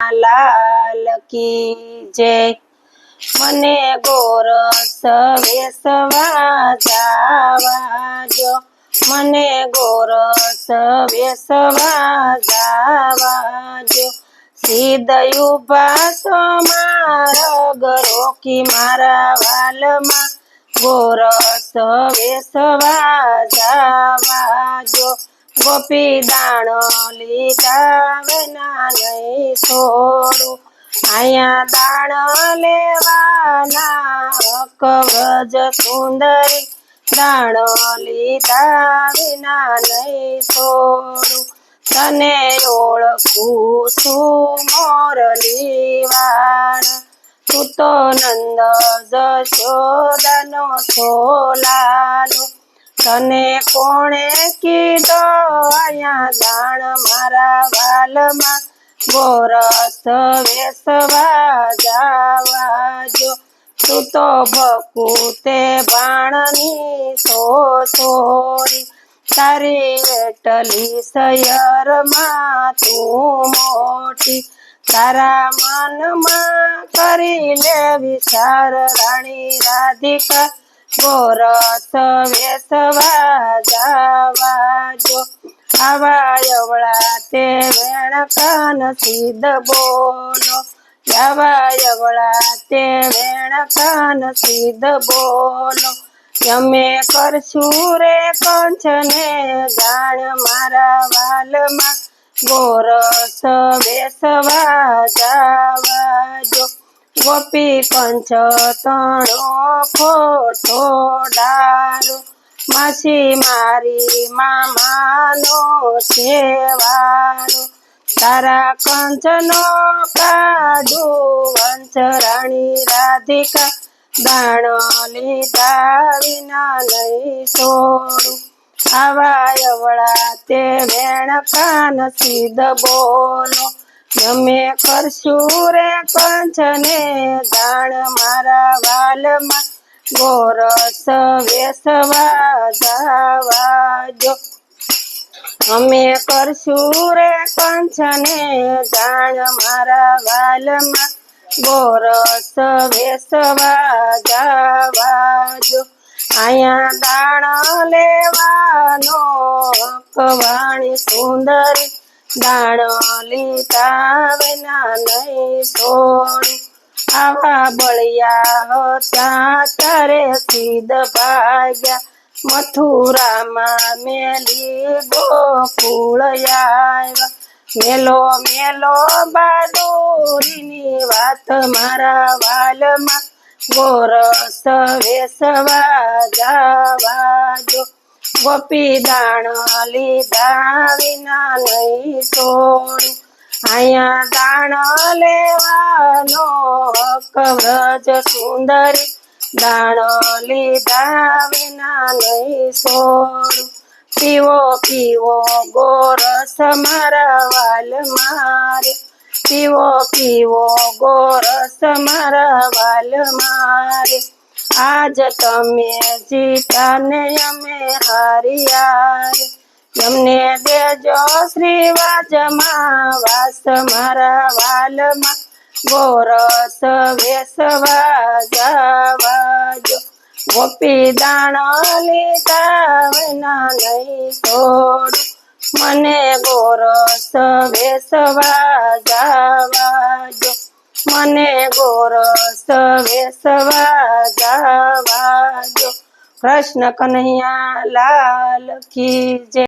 લાલ કી જય મને ગોરસ વેસવા જાવાજો મને ગોરસ વેસવા જાવાજો સીધ ઊભા તો મારા ગરોકી મારા વાલમાં. ગોરસ વેસવા જાવાજો ગોપી દાણ લીધા વિના નહીં છોડું. અહીંયા દાણ લેવાના હક વ્રજ સુંદરી દાણ લીધા વિના નહીં છોડું. તને ઓળખું છું મોરલી વાણ તું તો નંદ જશોદનો છોલાલો તને કોણે કીધો? અહીંયા દાણ મારા વાલમાં. ગોરસ વેસવા જાવાજો તું તો ભકુતે બાણની સો સોરી તારી વેટલી સયરમાં તું મોટી. તારા મનમાં કરી લે વિચાર રાણી રાધિકા. ગોરસ વેસવા જાવાજો. આવા યવળા તે વેણકાન સીધ બોલો. આવા યવળા તે વેણકાન સીધ બોલો. અમે કરશું રે કંચને જાણ મારા વાલમાં. ગોરસ બેસવા જાવાજો. ગોપી કંચ તણો ખોટો ડારો માસી મારી મામાનો સેવારો તારા કંચનો કાઢો વંશ રાણી રાધિકા. દાણ લીધા વિના નહીં છોડું આવા અવળા તે વેણ કાન બોલો. તમે કરશું રે કંચને દાણ મારા વાલમાં. ગોરસ વેસવા જાવાજો અમે કરશું રે કંચને દાણ મારા વાલમાં. ગોરસ વેસવા જાવાજો અહીંયા દાણ લેવાનો કવાણી સુંદરી દાણ લીધા નહીં છોડું આવા બળિયા હતા તારે સીધ ભાગ્યા. મથુરામાં મેલી ગોકુળ આવ્યા. મેલો મેલો બાદુરીની વાત મારા વાલમાં. ગોરસ વેસવા જાવાજો ગોપી દાણ લીધા વિના નહીં છોડું. અહીંયા દાણ લેવાનો હક વ્રજ સુંદરી. દાણ લીધા વિના નહીં છોડું. પીવો પીવો ગોરસ મારા વાલ મારે. પીવો પીવો ગોરસ મારા વાલ મારે. આજ તમે જીતા ને અમે હરિયાર. અમને દેજો શ્રી વાજમાં, વાસ મારા વાલમાં. ગોરસ વેસવા જાવાજો. ગોપી દાણ લીધા નહીં છોડ મને ગોરસ વેસવા જાવાજો. મને ગોરસ વેસવા જાવાજો કૃષ્ણ કનૈયા લાલ કી જય.